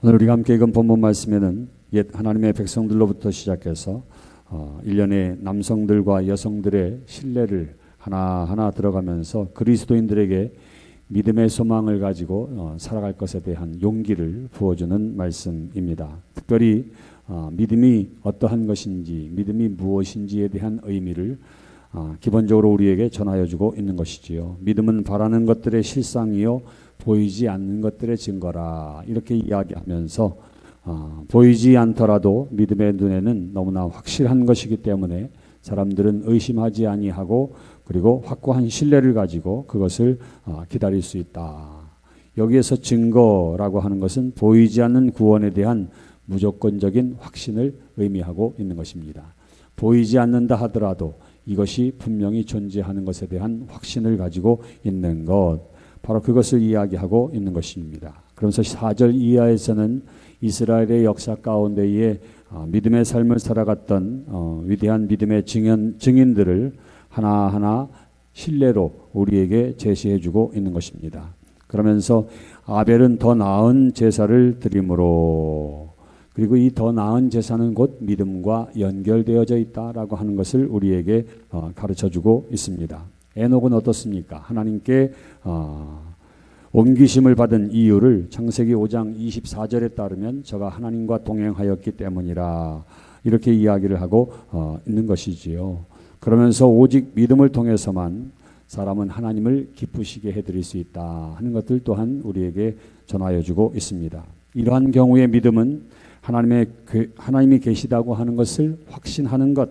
오늘 우리가 함께 읽은 본문 말씀에는 옛 하나님의 백성들로부터 시작해서 어, 일련의 남성들과 여성들의 신뢰를 하나하나 들어가면서 그리스도인들에게 믿음의 소망을 가지고 어, 살아갈 것에 대한 용기를 부어주는 말씀입니다. 특별히 어, 믿음이 어떠한 것인지, 믿음이 무엇인지에 대한 의미를 어, 기본적으로 우리에게 전하여 주고 있는 것이지요. 믿음은 바라는 것들의 실상이요 보이지 않는 것들의 증거라 이렇게 이야기하면서 어, 보이지 않더라도 믿음의 눈에는 너무나 확실한 것이기 때문에 사람들은 의심하지 아니하고 그리고 확고한 신뢰를 가지고 그것을 어, 기다릴 수 있다. 여기에서 증거라고 하는 것은 보이지 않는 구원에 대한 무조건적인 확신을 의미하고 있는 것입니다. 보이지 않는다 하더라도 이것이 분명히 존재하는 것에 대한 확신을 가지고 있는 것. 바로 그것을 이야기하고 있는 것입니다. 그러면서 4절 이하에서는 이스라엘의 역사 가운데에 어, 믿음의 삶을 살아갔던 어, 위대한 믿음의 증인, 증인들을 하나하나 신뢰로 우리에게 제시해주고 있는 것입니다. 그러면서 아벨은 더 나은 제사를 드림으로 그리고 이 더 나은 제사는 곧 믿음과 연결되어져 있다라고 하는 것을 우리에게 어, 가르쳐 주고 있습니다. 에녹은 어떻습니까? 하나님께 어, 옮기심을 받은 이유를 창세기 5장 24절에 따르면 저가 하나님과 동행하였기 때문이라 이렇게 이야기를 하고 어, 있는 것이지요. 그러면서 오직 믿음을 통해서만 사람은 하나님을 기쁘시게 해드릴 수 있다 하는 것들 또한 우리에게 전하여 주고 있습니다. 이러한 경우의 믿음은 하나님의 하나님이 계시다고 하는 것을 확신하는 것,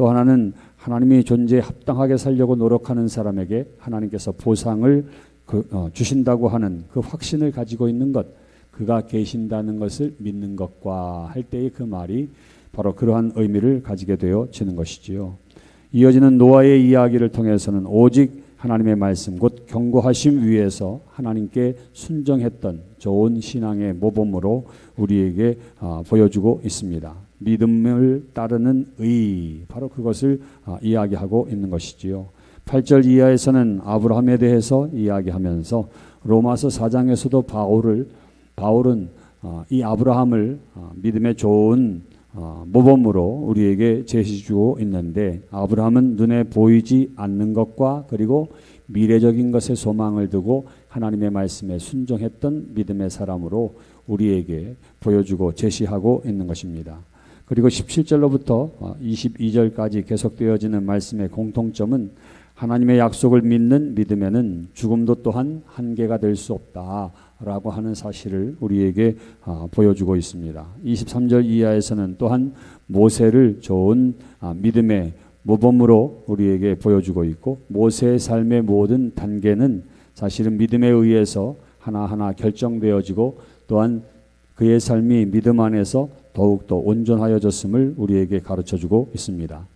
또 하나는 하나님이 존재에 합당하게 살려고 노력하는 사람에게 하나님께서 보상을 그, 어, 주신다고 하는 그 확신을 가지고 있는 것, 그가 계신다는 것을 믿는 것과 할 때의 그 말이 바로 그러한 의미를 가지게 되어지는 것이지요. 이어지는 노아의 이야기를 통해서는 오직 하나님의 말씀 곧 경고하심 위에서 하나님께 순정했던 좋은 신앙의 모범으로 우리에게 아, 보여주고 있습니다. 믿음을 따르는 의 바로 그것을 아, 이야기하고 있는 것이지요. 8절 이하에서는 아브라함에 대해서 이야기하면서 로마서 4장에서도 바울을 바울은 아, 이 아브라함을 믿음의 좋은 어, 모범으로 우리에게 제시주고 있는데 아브라함은 눈에 보이지 않는 것과 그리고 미래적인 것에 소망을 두고 하나님의 말씀에 순종했던 믿음의 사람으로 우리에게 보여주고 제시하고 있는 것입니다. 그리고 17절로부터 22절까지 계속되어지는 말씀의 공통점은 하나님의 약속을 믿는 믿음에는 죽음도 또한 한계가 될 수 없다. 라고 하는 사실을 우리에게 아, 보여주고 있습니다. 23절 이하에서는 또한 모세를 좋은 아, 믿음의 모범으로 우리에게 보여주고 있고 모세의 삶의 모든 단계는 사실은 믿음에 의해서 하나하나 결정되어지고 또한 그의 삶이 믿음 안에서 더욱더 온전하여졌음을 우리에게 가르쳐 주고 있습니다.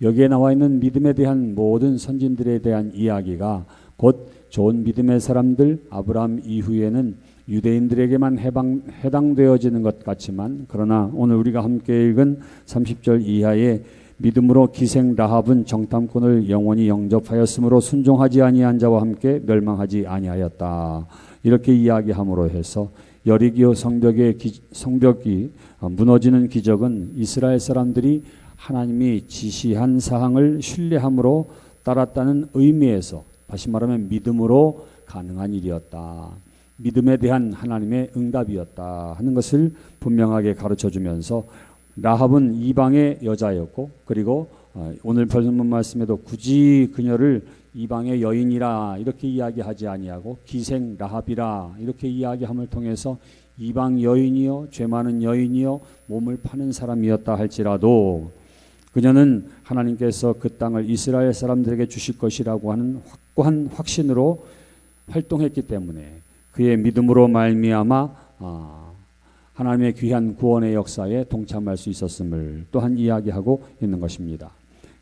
여기에 나와 있는 믿음에 대한 모든 선진들에 대한 이야기가 곧 좋은 믿음의 사람들 아브라함 이후에는 유대인들에게만 해방, 해당되어지는 것 같지만 그러나 오늘 우리가 함께 읽은 30절 이하의 믿음으로 기생 라합은 정탐꾼을 영원히 영접하였으므로 순종하지 아니한 자와 함께 멸망하지 아니하였다. 이렇게 이야기함으로 해서 여리기오 성벽의 기, 성벽이 무너지는 기적은 이스라엘 사람들이 하나님이 지시한 사항을 신뢰함으로 따랐다는 의미에서 다시 말하면 믿음으로 가능한 일이었다. 믿음에 대한 하나님의 응답이었다 하는 것을 분명하게 가르쳐 주면서 라합은 이방의 여자였고 그리고 어, 오늘 본문 말씀에도 굳이 그녀를 이방의 여인이라 이렇게 이야기하지 아니하고 기생 라합이라 이렇게 이야기함을 통해서 이방 여인이요 죄 많은 여인이요 몸을 파는 사람이었다 할지라도 그녀는 하나님께서 그 땅을 이스라엘 사람들에게 주실 것이라고 하는 확고한 확신으로 활동했기 때문에 그의 믿음으로 말미암아 아, 하나님의 귀한 구원의 역사에 동참할 수 있었음을 또한 이야기하고 있는 것입니다.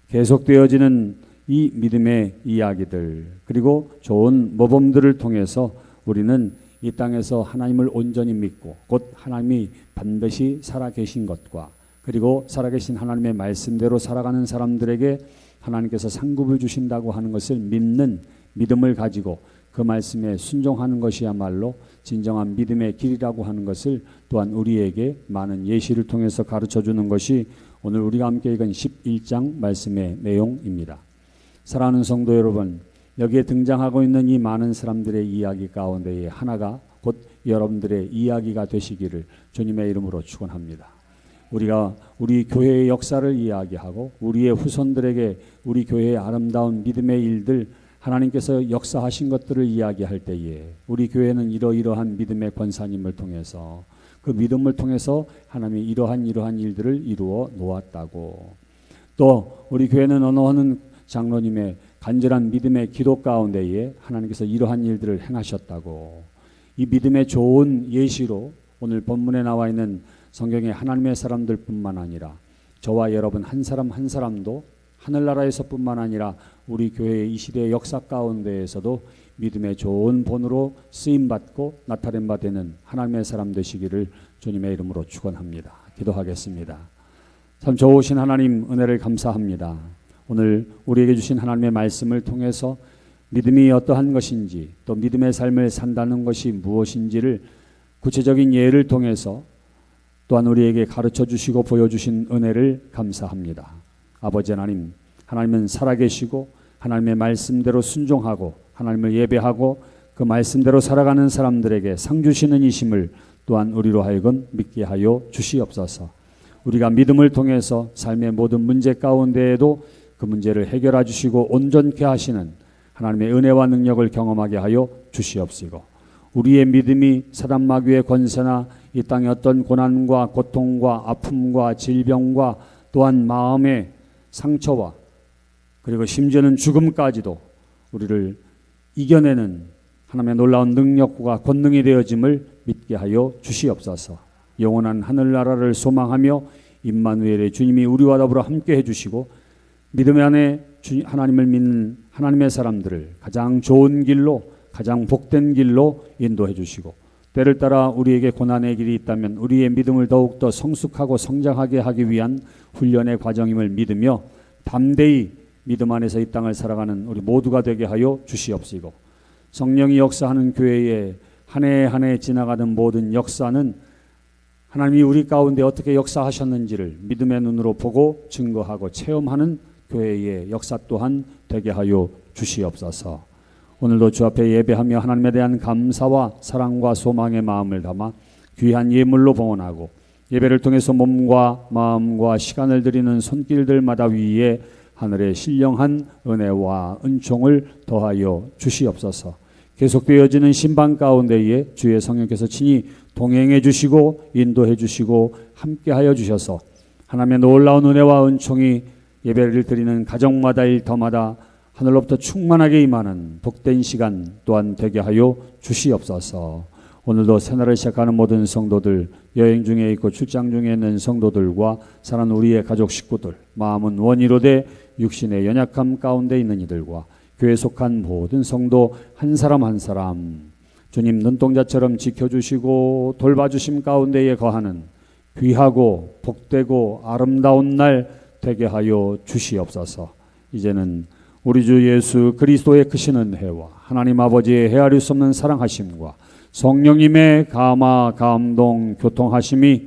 계속되어지는 이 믿음의 이야기들 그리고 좋은 모범들을 통해서 우리는 이 땅에서 하나님을 온전히 믿고 곧 하나님이 반드시 살아계신 것과 그리고 살아계신 하나님의 말씀대로 살아가는 사람들에게 하나님께서 상급을 주신다고 하는 것을 믿는 믿음을 가지고 그 말씀에 순종하는 것이야말로 진정한 믿음의 길이라고 하는 것을 또한 우리에게 많은 예시를 통해서 가르쳐 주는 것이 오늘 우리가 함께 읽은 11장 말씀의 내용입니다. 사랑하는 성도 여러분, 여기에 등장하고 있는 이 많은 사람들의 이야기 가운데에 하나가 곧 여러분들의 이야기가 되시기를 주님의 이름으로 축원합니다. 우리가 우리 교회의 역사를 이야기하고 우리의 후손들에게 우리 교회의 아름다운 믿음의 일들 하나님께서 역사하신 것들을 이야기할 때에 우리 교회는 이러이러한 믿음의 권사님을 통해서 그 믿음을 통해서 하나님이 이러한 이러한 일들을 이루어 놓았다고. 또 우리 교회는 어느 장로님의 간절한 믿음의 기도 가운데에 하나님께서 이러한 일들을 행하셨다고. 이 믿음의 좋은 예시로 오늘 본문에 나와 있는 성경의 하나님의 사람들뿐만 아니라 저와 여러분 한 사람 한 사람도 하늘나라에서뿐만 아니라 우리 교회의 이 시대의 역사 가운데에서도 믿음의 좋은 본으로 쓰임 받고 나타낸 바 되는 하나님의 사람 되시기를 주님의 이름으로 축원합니다. 기도하겠습니다. 참 좋으신 하나님 은혜를 감사합니다. 오늘 우리에게 주신 하나님의 말씀을 통해서 믿음이 어떠한 것인지 또 믿음의 삶을 산다는 것이 무엇인지를 구체적인 예를 통해서 또한 우리에게 가르쳐 주시고 보여주신 은혜를 감사합니다. 아버지 하나님, 하나님은 살아계시고 하나님의 말씀대로 순종하고 하나님을 예배하고 그 말씀대로 살아가는 사람들에게 상 주시는 이심을 또한 우리로 하여금 믿게 하여 주시옵소서. 우리가 믿음을 통해서 삶의 모든 문제 가운데에도 그 문제를 해결해 주시고 온전케 하시는 하나님의 은혜와 능력을 경험하게 하여 주시옵시고 우리의 믿음이 사단 마귀의 권세나 이 땅의 어떤 고난과 고통과 아픔과 질병과 또한 마음의 상처와 그리고 심지어는 죽음까지도 우리를 이겨내는 하나님의 놀라운 능력과 권능이 되어짐을 믿게 하여 주시옵소서. 영원한 하늘나라를 소망하며 임마누엘의 주님이 우리와 더불어 함께 해주시고 믿음 안에 하나님을 믿는 하나님의 사람들을 가장 좋은 길로 가장 복된 길로 인도해 주시고 때를 따라 우리에게 고난의 길이 있다면 우리의 믿음을 더욱더 성숙하고 성장하게 하기 위한 훈련의 과정임을 믿으며 담대히 믿음 안에서 이 땅을 살아가는 우리 모두가 되게 하여 주시옵시고 성령이 역사하는 교회에 한 해 한 해 지나가는 모든 역사는 하나님이 우리 가운데 어떻게 역사하셨는지를 믿음의 눈으로 보고 증거하고 체험하는 교회의 역사 또한 되게 하여 주시옵소서. 오늘도 주 앞에 예배하며 하나님에 대한 감사와 사랑과 소망의 마음을 담아 귀한 예물로 봉헌하고 예배를 통해서 몸과 마음과 시간을 드리는 손길들마다 위에 하늘의 신령한 은혜와 은총을 더하여 주시옵소서. 계속되어지는 신방 가운데에 주의 성령께서 친히 동행해 주시고 인도해 주시고 함께하여 주셔서 하나님의 놀라운 은혜와 은총이 예배를 드리는 가정마다 일터마다 하늘로부터 충만하게 임하는 복된 시간 또한 되게 하여 주시옵소서. 오늘도 새날을 시작하는 모든 성도들, 여행 중에 있고 출장 중에 있는 성도들과 사는 우리의 가족 식구들, 마음은 원이로 돼 육신의 연약함 가운데 있는 이들과 교회 속한 모든 성도 한 사람 한 사람 주님 눈동자처럼 지켜주시고 돌봐주심 가운데에 거하는 귀하고 복되고 아름다운 날 되게 하여 주시옵소서. 이제는 우리 주 예수 그리스도의 크신 은혜와 하나님 아버지의 헤아릴 수 없는 사랑하심과 성령님의 감화 감동 교통하심이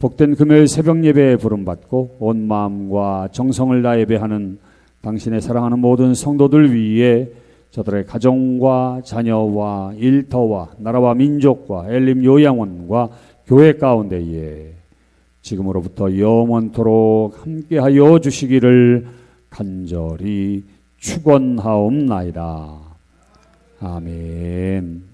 복된 금요일 새벽 예배에 부름받고 온 마음과 정성을 다해 예배하는 당신의 사랑하는 모든 성도들 위에 저들의 가정과 자녀와 일터와 나라와 민족과 엘림 요양원과 교회 가운데에 지금으로부터 영원토록 함께하여 주시기를 간절히 축원하옵나이다. 아멘.